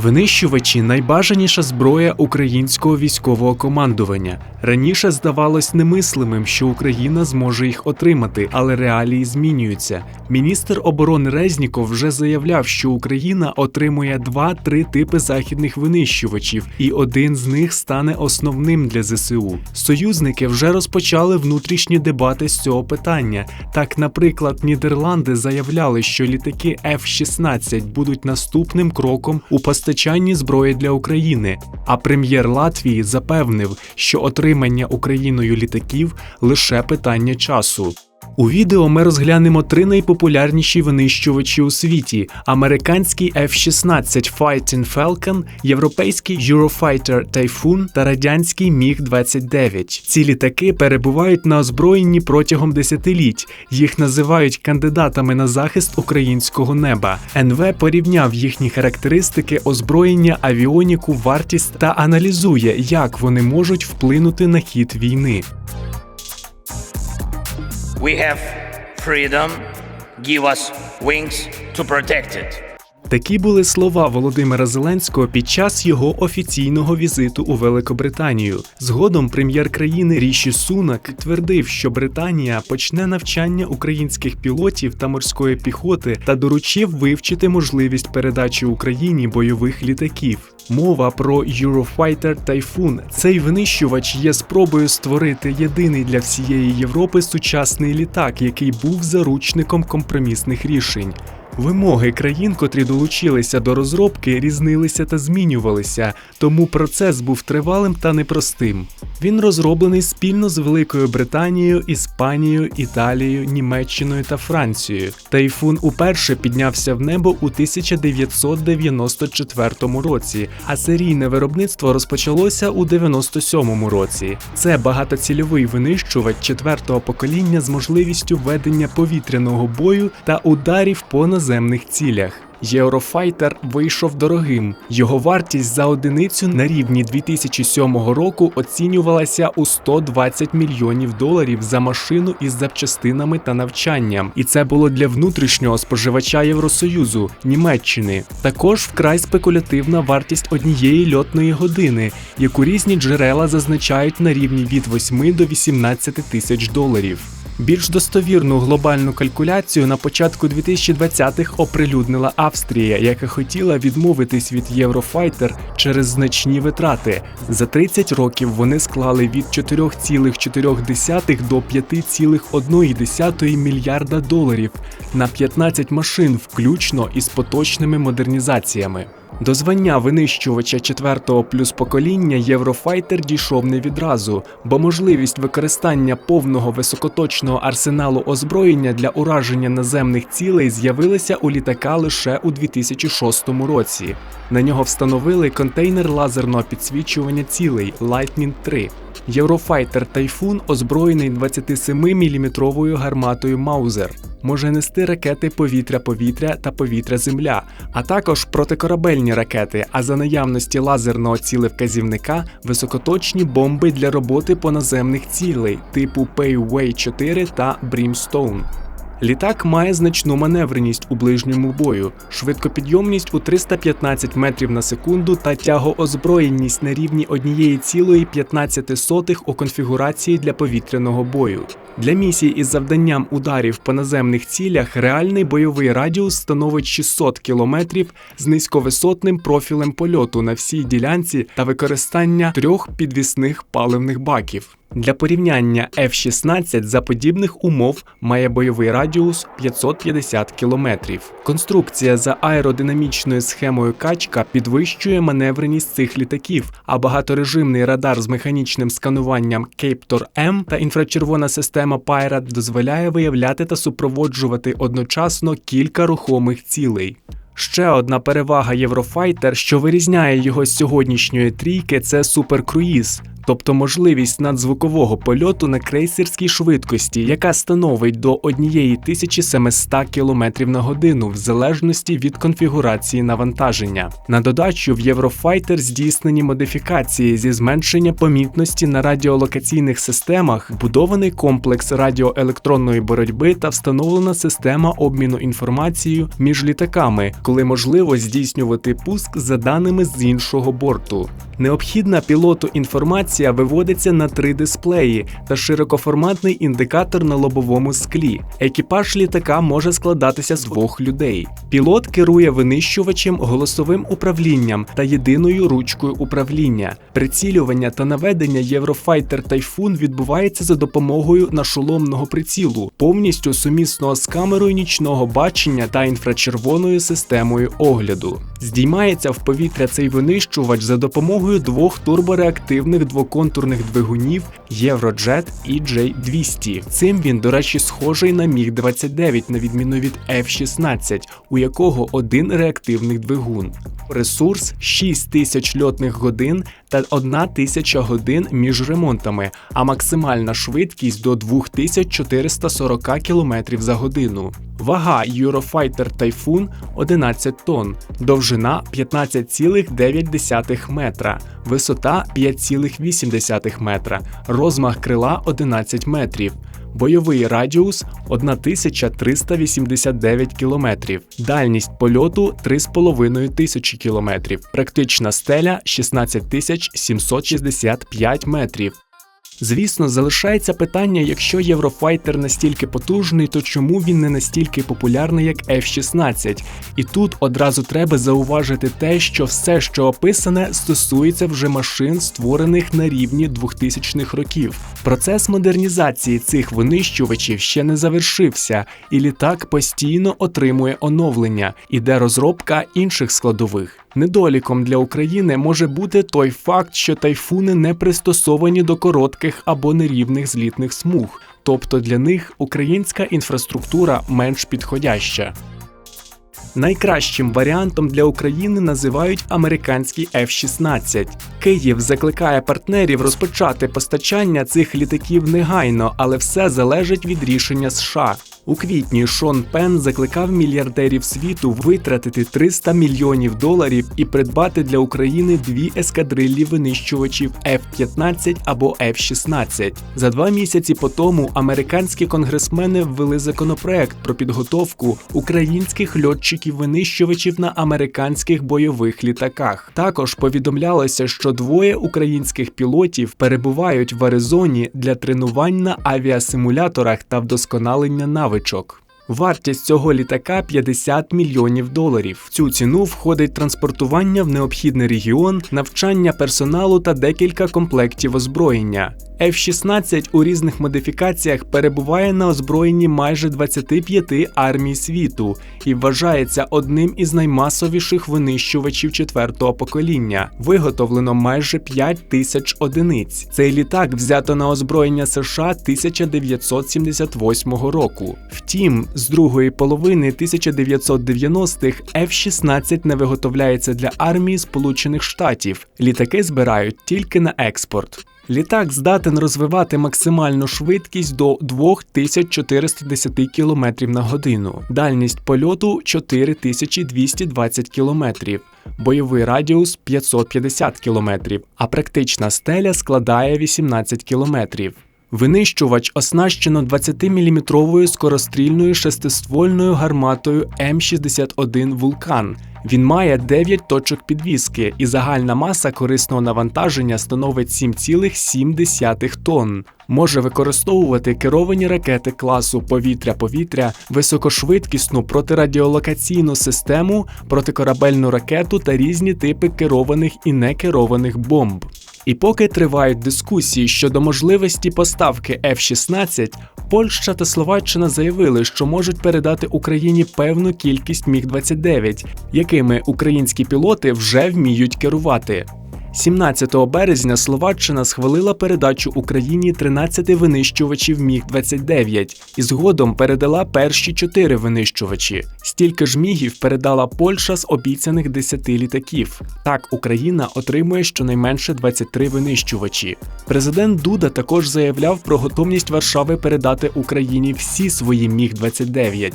Винищувачі найбажаніша зброя українського військового командування. Раніше здавалось немислимим, що Україна зможе їх отримати, але реалії змінюються. Міністр оборони Резніков вже заявляв, що Україна отримує два-три типи західних винищувачів, і один з них стане основним для ЗСУ. Союзники вже розпочали внутрішні дебати з цього питання. Так, наприклад, Нідерланди заявляли, що літаки F-16 будуть наступним кроком у постачанні зброї для України. А прем'єр Латвії запевнив, що отримання Україною літаків лише питання часу. У відео ми розглянемо три найпопулярніші винищувачі у світі: американський F-16 Fighting Falcon, європейський Eurofighter Typhoon та радянський Міг-29. Ці літаки перебувають на озброєнні протягом десятиліть. Їх називають кандидатами на захист українського неба. НВ порівняв їхні характеристики, озброєння, авіоніку, вартість та аналізує, як вони можуть вплинути на хід війни. We have freedom. Give us wings to protect it. Такі були слова Володимира Зеленського під час його офіційного візиту у Великобританію. Згодом прем'єр країни Ріші Сунак твердив, що Британія почне навчання українських пілотів та морської піхоти та доручив вивчити можливість передачі Україні бойових літаків. Мова про Eurofighter Typhoon. Цей винищувач є спробою створити єдиний для всієї Європи сучасний літак, який був заручником компромісних рішень. Вимоги країн, котрі долучилися до розробки, різнилися та змінювалися, тому процес був тривалим та непростим. Він розроблений спільно з Великою Британією, Іспанією, Італією, Німеччиною та Францією. Тайфун уперше піднявся в небо у 1994 році, а серійне виробництво розпочалося у 97 році. Це багатоцільовий винищувач четвертого покоління з можливістю ведення повітряного бою та ударів по наземних цілях. Єврофайтер вийшов дорогим. Його вартість за одиницю на рівні 2007 року оцінювалася у 120 мільйонів доларів за машину із запчастинами та навчанням. І це було для внутрішнього споживача Євросоюзу Німеччини. Також вкрай спекулятивна вартість однієї льотної години, яку різні джерела зазначають на рівні від 8 до 18 тисяч доларів. Більш достовірну глобальну калькуляцію на початку 2020-х оприлюднила Австрія, яка хотіла відмовитись від Єврофайтер через значні витрати. За 30 років вони склали від 4,4 до 5,1 мільярда доларів на 15 машин, включно із поточними модернізаціями. До звання винищувача четвертого плюс покоління Єврофайтер дійшов не відразу, бо можливість використання повного високоточного арсеналу озброєння для ураження наземних цілей з'явилася у літака лише у 2006 році. На нього встановили контейнер лазерного підсвічування цілей Lightning 3. Єврофайтер Тайфун озброєний 27-мм гарматою Маузер. Може нести ракети повітря-повітря та повітря-земля, а також протикорабельні ракети, а за наявності лазерного цілевказівника високоточні бомби для роботи по наземних цілей типу Payway 4 та Brimstone. Літак має значну маневреність у ближньому бою, швидкопідйомність у 315 метрів на секунду та тягоозброєнність на рівні 1,15 у конфігурації для повітряного бою. Для місій із завданням ударів по наземних цілях реальний бойовий радіус становить 600 км з низьковисотним профілем польоту на всій ділянці та використання трьох підвісних паливних баків. Для порівняння F-16 за подібних умов має бойовий радіус 550 км. Конструкція за аеродинамічною схемою качка підвищує маневреність цих літаків, а багаторежимний радар з механічним скануванням Captor M та інфрачервона система Pirate дозволяє виявляти та супроводжувати одночасно кілька рухомих цілей. Ще одна перевага Єврофайтер, що вирізняє його з сьогоднішньої трійки, це суперкруїз. Тобто можливість надзвукового польоту на крейсерській швидкості, яка становить до 1700 км на годину в залежності від конфігурації навантаження. На додачу в Eurofighter здійснені модифікації зі зменшення помітності на радіолокаційних системах, будований комплекс радіоелектронної боротьби та встановлена система обміну інформацією між літаками, коли можливо здійснювати пуск за даними з іншого борту. Необхідна пілоту інформація виводиться на три дисплеї та широкоформатний індикатор на лобовому склі. Екіпаж літака може складатися з двох людей. Пілот керує винищувачем, голосовим управлінням та єдиною ручкою управління. Прицілювання та наведення Eurofighter Typhoon відбувається за допомогою нашоломного прицілу, повністю сумісного з камерою нічного бачення та інфрачервоною системою огляду. Здіймається в повітря цей винищувач за допомогою двох турбореактивних двоконтурних двигунів Eurojet EJ200. Цим він, до речі, схожий на Міг-29, на відміну від F-16, у якого один реактивний двигун. Ресурс 6 тисяч льотних годин та 1 тисяча годин між ремонтами, а максимальна швидкість до 2440 км за годину. Вага Eurofighter Typhoon 11 тонн, довжина 15,9 метра, висота 5,8 метра, розмах крила 11 метрів. Бойовий радіус 1389 км, дальність польоту 3500 тисячі км, практична стеля 16765 метрів. Звісно, залишається питання, якщо Eurofighter настільки потужний, то чому він не настільки популярний, як F-16? І тут одразу треба зауважити те, що все, що описане, стосується вже машин, створених на рівні 2000-х років. Процес модернізації цих винищувачів ще не завершився, і літак постійно отримує оновлення, іде розробка інших складових. Недоліком для України може бути той факт, що тайфуни не пристосовані до коротких або нерівних злітних смуг, тобто для них українська інфраструктура менш підходяща. Найкращим варіантом для України називають американський F-16. Київ закликає партнерів розпочати постачання цих літаків негайно, але все залежить від рішення США. У квітні Шон Пен закликав мільярдерів світу витратити 300 мільйонів доларів і придбати для України дві ескадрилі винищувачів F-15 або F-16. За два місяці по тому американські конгресмени ввели законопроект про підготовку українських льотчиків-винищувачів на американських бойових літаках. Також повідомлялося, що двоє українських пілотів перебувають в Аризоні для тренувань на авіасимуляторах та вдосконалення навичок. звичок. Вартість цього літака 50 мільйонів доларів. В цю ціну входить транспортування в необхідний регіон, навчання персоналу та декілька комплектів озброєння. F-16 у різних модифікаціях перебуває на озброєнні майже 25 армій світу і вважається одним із наймасовіших винищувачів четвертого покоління. Виготовлено майже 5 тисяч одиниць. Цей літак взято на озброєння США 1978 року. Втім, з другої половини 1990-х F-16 не виготовляється для армії Сполучених Штатів. Літаки збирають тільки на експорт. Літак здатен розвивати максимальну швидкість до 2410 км на годину, дальність польоту 4220 км, бойовий радіус 550 км, а практична стеля складає 18 км. Винищувач оснащено 20-мм скорострільною шестиствольною гарматою М61 Вулкан. Він має 9 точок підвіски, і загальна маса корисного навантаження становить 7,7 тонн. Може використовувати керовані ракети класу повітря-повітря, високошвидкісну протирадіолокаційну систему, протикорабельну ракету та різні типи керованих і некерованих бомб. І поки тривають дискусії щодо можливості поставки F-16, Польща та Словаччина заявили, що можуть передати Україні певну кількість Міг-29, якими українські пілоти вже вміють керувати. 17 березня Словаччина схвалила передачу Україні 13 винищувачів Міг-29 і згодом передала перші 4 винищувачі. Стільки ж мігів передала Польща з обіцяних 10 літаків. Так, Україна отримує щонайменше 23 винищувачі. Президент Дуда також заявляв про готовність Варшави передати Україні всі свої Міг-29.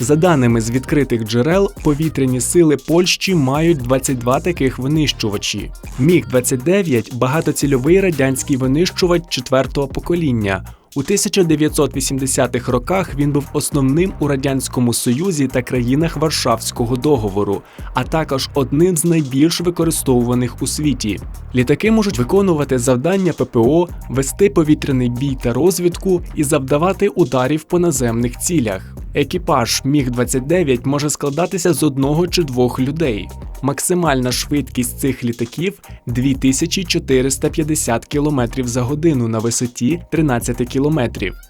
За даними з відкритих джерел, повітряні сили Польщі мають 22 таких винищувачі. Міг-29 багатоцільовий радянський винищувач четвертого покоління. У 1980-х роках він був основним у радянському союзі та країнах Варшавського договору, а також одним з найбільш використовуваних у світі. Літаки можуть виконувати завдання ППО, вести повітряний бій та розвідку і завдавати ударів по наземних цілях. Екіпаж Міг-29 може складатися з одного чи двох людей. Максимальна швидкість цих літаків 2450 км за годину на висоті 13 км.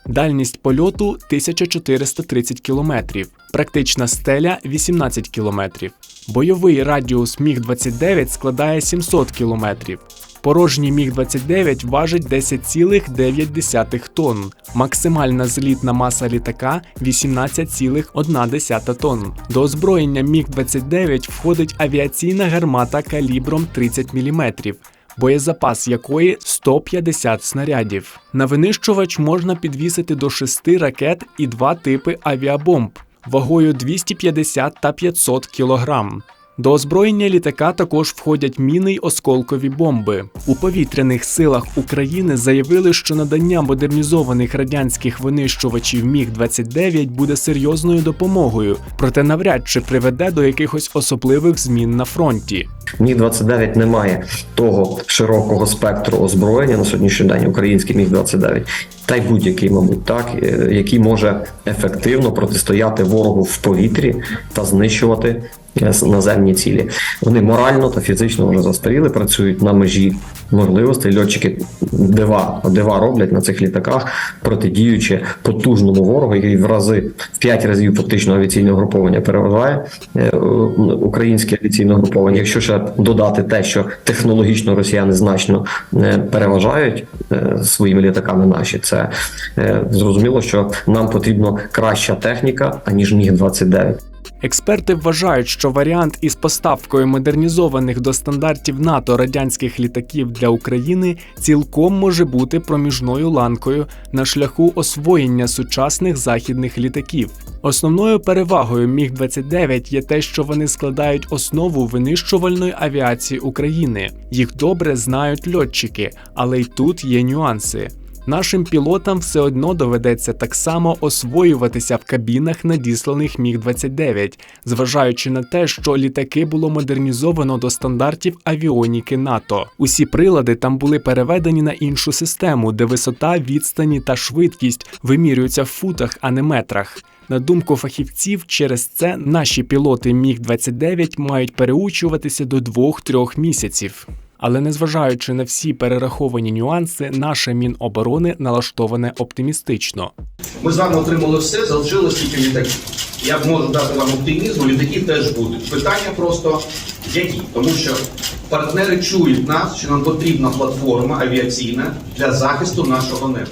Дальність польоту 1430 км. Практична стеля 18 км. Бойовий радіус Міг-29 складає 700 км. Порожній Міг-29 важить 10,9 тонн. Максимальна злітна маса літака 18,1 тонн. До озброєння Міг-29 входить авіаційна гармата калібром 30 мм. Боєзапас якої 150 снарядів. На винищувач можна підвісити до 6 ракет і два типи авіабомб вагою 250 та 500 кг. До озброєння літака також входять міни й осколкові бомби. У повітряних силах України заявили, що надання модернізованих радянських винищувачів Міг-29 буде серйозною допомогою, проте навряд чи приведе до якихось особливих змін на фронті. Міг-29 не має того широкого спектру озброєння на сьогоднішній день, український Міг-29, та й будь-який, мабуть, так, е, який може ефективно протистояти ворогу в повітрі та знищувати наземні цілі. Вони морально та фізично вже застаріли, працюють на межі можливостей. Льотчики дива, дива роблять на цих літаках, протидіючи потужному ворогу, який в рази в 5 разів фактично авіаційне угруповання переважає е, українське авіаційне угруповання. Якщо ще додати те, що технологічно росіяни значно е, переважають е, своїми літаками наші, це зрозуміло, що нам потрібна краща техніка аніж міг 29 Експерти вважають, що варіант із поставкою модернізованих до стандартів НАТО радянських літаків для України цілком може бути проміжною ланкою на шляху освоєння сучасних західних літаків. Основною перевагою Міг-29 є те, що вони складають основу винищувальної авіації України. Їх добре знають льотчики, але й тут є нюанси. Нашим пілотам все одно доведеться так само освоюватися в кабінах надісланих Міг-29, зважаючи на те, що літаки було модернізовано до стандартів авіоніки НАТО. Усі прилади там були переведені на іншу систему, де висота, відстані та швидкість вимірюються в футах, а не метрах. На думку фахівців, через це наші пілоти Міг-29 мають переучуватися до 2-3 місяців. Але незважаючи на всі перераховані нюанси, наше Міноборони налаштоване оптимістично. Ми з вами отримали все, залишилось тільки літаки. Я можу дати вам оптимізму, літаки теж будуть. Питання просто які? Тому що партнери чують нас, що нам потрібна платформа авіаційна для захисту нашого неба.